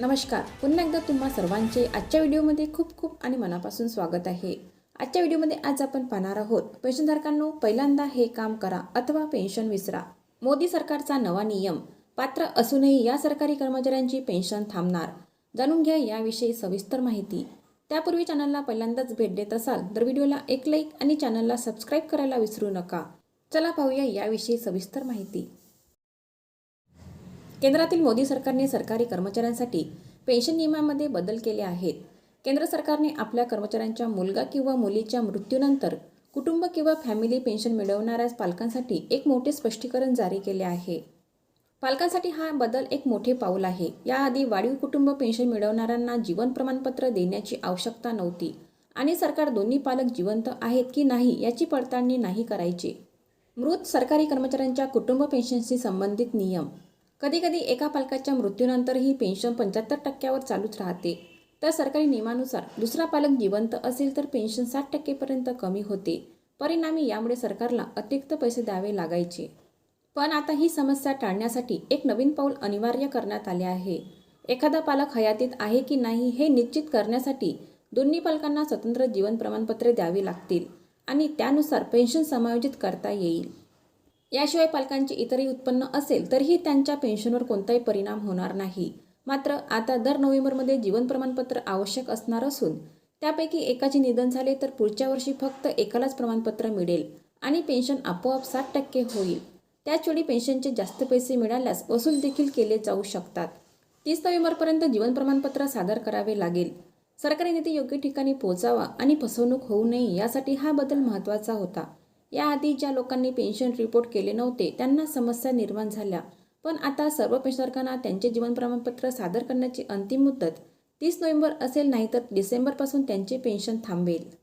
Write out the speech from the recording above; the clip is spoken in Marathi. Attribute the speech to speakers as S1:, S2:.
S1: नमस्कार. पुन्हा एकदा तुम्हा सर्वांचे आजच्या व्हिडिओमध्ये खूप खूप आणि मनापासून स्वागत आहे. आजच्या व्हिडिओमध्ये आज आपण पाहणार आहोत पेन्शनधारकांनो पहिल्यांदा हे काम करा अथवा पेन्शन विसरा. मोदी सरकारचा नवा नियम पात्र असूनही या सरकारी कर्मचाऱ्यांची पेन्शन थांबणार. जाणून घ्या याविषयी सविस्तर माहिती. त्यापूर्वी चॅनलला पहिल्यांदाच भेट देत असाल तर व्हिडिओला एक लाईक आणि चॅनलला सबस्क्राईब करायला विसरू नका. चला पाहूया याविषयी सविस्तर माहिती. केंद्रातील मोदी सरकारने सरकारी कर्मचाऱ्यांसाठी पेन्शन नियमामध्ये बदल केले आहेत. केंद्र सरकारने आपल्या कर्मचाऱ्यांच्या मुलगा किंवा मुलीच्या मृत्यूनंतर कुटुंब किंवा फॅमिली पेन्शन मिळवणाऱ्या पालकांसाठी एक मोठे स्पष्टीकरण जारी केले आहे. पालकांसाठी हा बदल एक मोठे पाऊल आहे. याआधी वाढीव कुटुंब पेन्शन मिळवणाऱ्यांना जीवन प्रमाणपत्र देण्याची आवश्यकता नव्हती. आणि सरकार दोन्ही पालक जिवंत आहेत की नाही याची पडताळणी नाही करायची. मृत सरकारी कर्मचाऱ्यांच्या कुटुंब पेन्शनशी संबंधित नियम कधीकधी एका पालकाच्या मृत्यूनंतरही पेन्शन पंच्याहत्तर टक्क्यावर चालूच राहते. तर सरकारी नियमानुसार दुसरा पालक जिवंत असेल तर पेन्शन साठ टक्केपर्यंत कमी होते. परिणामी यामुळे सरकारला अतिरिक्त पैसे द्यावे लागायचे. पण आता ही समस्या टाळण्यासाठी एक नवीन पाऊल अनिवार्य करण्यात आले आहे. एखादा पालक हयातीत आहे की नाही हे निश्चित करण्यासाठी दोन्ही पालकांना स्वतंत्र जीवन प्रमाणपत्रे द्यावी लागतील आणि त्यानुसार पेन्शन समायोजित करता येईल. याशिवाय पालकांचे इतरही उत्पन्न असेल तरीही त्यांच्या पेन्शनवर कोणताही परिणाम होणार नाही. मात्र आता दर नोव्हेंबरमध्ये जीवन प्रमाणपत्र आवश्यक असणार असून त्यापैकी एकाचे निधन झाले तर पुढच्या वर्षी फक्त एकालाच प्रमाणपत्र मिळेल आणि पेन्शन आपोआप साठ टक्के होईल. त्याचवेळी पेन्शनचे जास्त पैसे मिळाल्यास वसूल देखील केले जाऊ शकतात. तीस नोव्हेंबरपर्यंत जीवन प्रमाणपत्र सादर करावे लागेल. सरकारी निधी योग्य ठिकाणी पोहोचावा आणि फसवणूक होऊ नये यासाठी हा बदल महत्त्वाचा होता. याआधी ज्या लोकांनी पेन्शन रिपोर्ट केले नव्हते त्यांना समस्या निर्माण झाल्या. पण आता सर्व पेन्शनधारकांना त्यांचे जीवन प्रमाणपत्र सादर करण्याची अंतिम मुदत तीस नोव्हेंबर असेल नाही तर डिसेंबरपासून त्यांचे पेन्शन थांबेल.